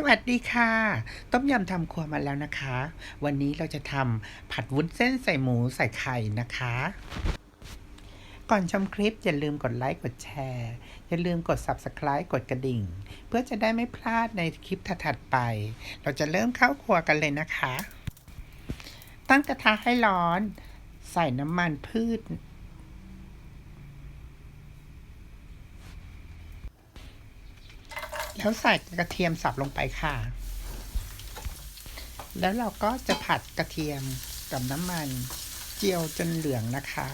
สวัสดีค่ะ ต้มยำทำครัวมาแล้วนะคะ วันนี้เราจะทำผัดวุ้นเส้นใส่หมูใส่ไข่นะคะ ก่อนชมคลิปอย่าลืมกดไลค์กดแชร์ อย่าลืมกด Subscribe กดกระดิ่ง เพื่อจะได้ไม่พลาดในคลิปถัดๆไป เราจะเริ่มเข้าครัวกันเลยนะคะ ตั้งกระทะให้ร้อน ใส่น้ำมันพืช แล้วใส่กระเทียมสับลงไปค่ะ แล้วเราก็จะผัดกระเทียมกับน้ำมันเจียวจนเหลืองนะคะ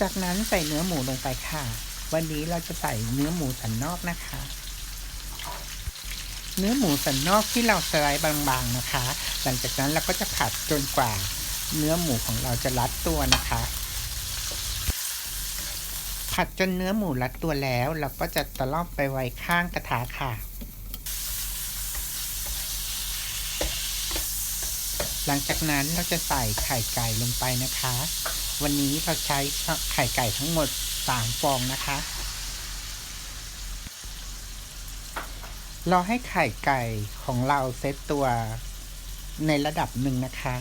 จากนั้นใส่เนื้อหมูลงไปค่ะ วันนี้เราจะใส่เนื้อหมูสันนอกนะคะ เนื้อหมูสันนอกที่เราสไลด์บางๆนะคะ หลังจากนั้นเราก็จะผัดจนกว่า เนื้อหมูของเราจะรัดตัวนะคะ ผัดจนเนื้อหมูรัดตัวแล้ว เราก็จะตะล่อมไปไว้ข้างกระทะค่ะ หลังจากนั้นเราจะใส่ไข่ไก่ลงไปนะคะ วันนี้เราใช้ไข่ไก่ทั้งหมด 3 ฟองนะคะรอให้ไข่ไก่ของเราเซตตัวในระดับหนึ่งนะคะ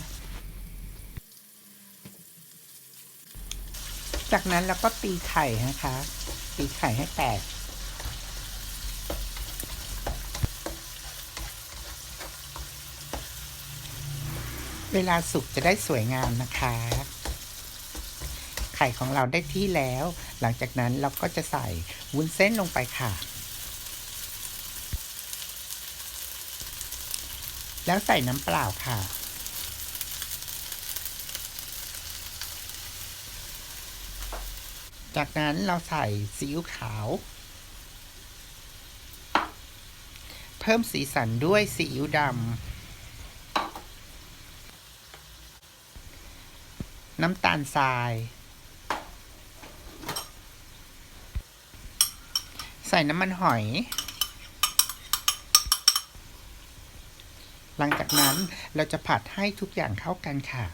จากนั้นเราก็ตีไข่นะคะ ตีไข่ให้แตก เวลาสุกจะได้สวยงามนะคะ ไข่ของเราได้ที่แล้ว หลังจากนั้นเราก็จะใส่วุ้นเส้นลงไปค่ะ แล้วใส่น้ำเปล่าค่ะ จากนั้นเราใส่ซีอิ๊วขาว เพิ่มสีสันด้วยซีอิ๊วดำน้ำตาลทราย ใส่น้ำมันหอย หลังจากนั้นเราจะผัดให้ทุกอย่างเข้ากันค่ะ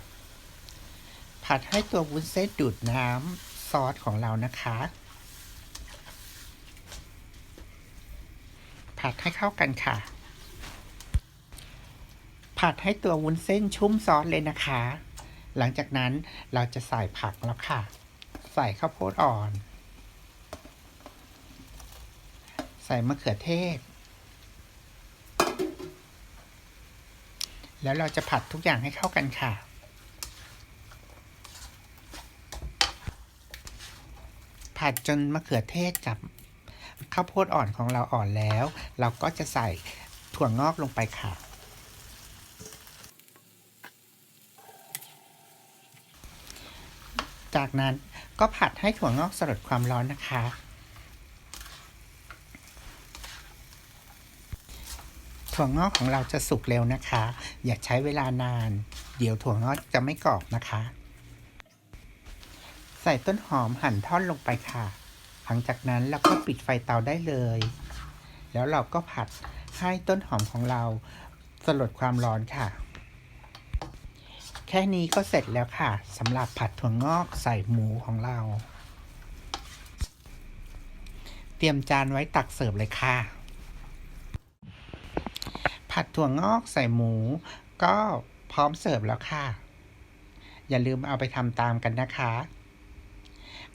ผัดให้ตัววุ้นเส้นดูดน้ำ ซอสของเรานะคะ ผัดให้เข้ากันค่ะ ผัดให้ตัววุ้นเส้นชุ่มซอสเลยนะคะ หลังจากนั้นเราจะใส่ผักแล้วค่ะ ใส่ข้าวโพดอ่อน ใส่มะเขือเทศ แล้วเราจะผัดทุกอย่างให้เข้ากันค่ะ ผัดจนมะเขือเทศกับข้าวโพดอ่อนของเราอ่อนแล้ว เราก็จะใส่ถั่วงอกลงไปค่ะ จากนั้นก็ผัดให้ถั่วงอกสลดความร้อนนะคะ ถั่วงอกของเราจะสุกเร็วนะคะ อย่าใช้เวลานาน เดี๋ยวถั่วงอกจะไม่กรอบนะคะ ใส่ต้นหอมหั่นท่อนลงไปค่ะ หลังจากนั้นเราก็ปิดไฟเตาได้เลย แล้วเราก็ผัดให้ต้นหอมของเราสลดความร้อนค่ะ แค่นี้ก็เสร็จแล้วค่ะสำหรับผัดถั่วงอกใส่หมูของเรา เตรียมจานไว้ตักเสิร์ฟเลยค่ะ ผัดถั่วงอกใส่หมู ก็พร้อมเสิร์ฟแล้วค่ะ อย่าลืมเอาไปทำตามกันนะคะ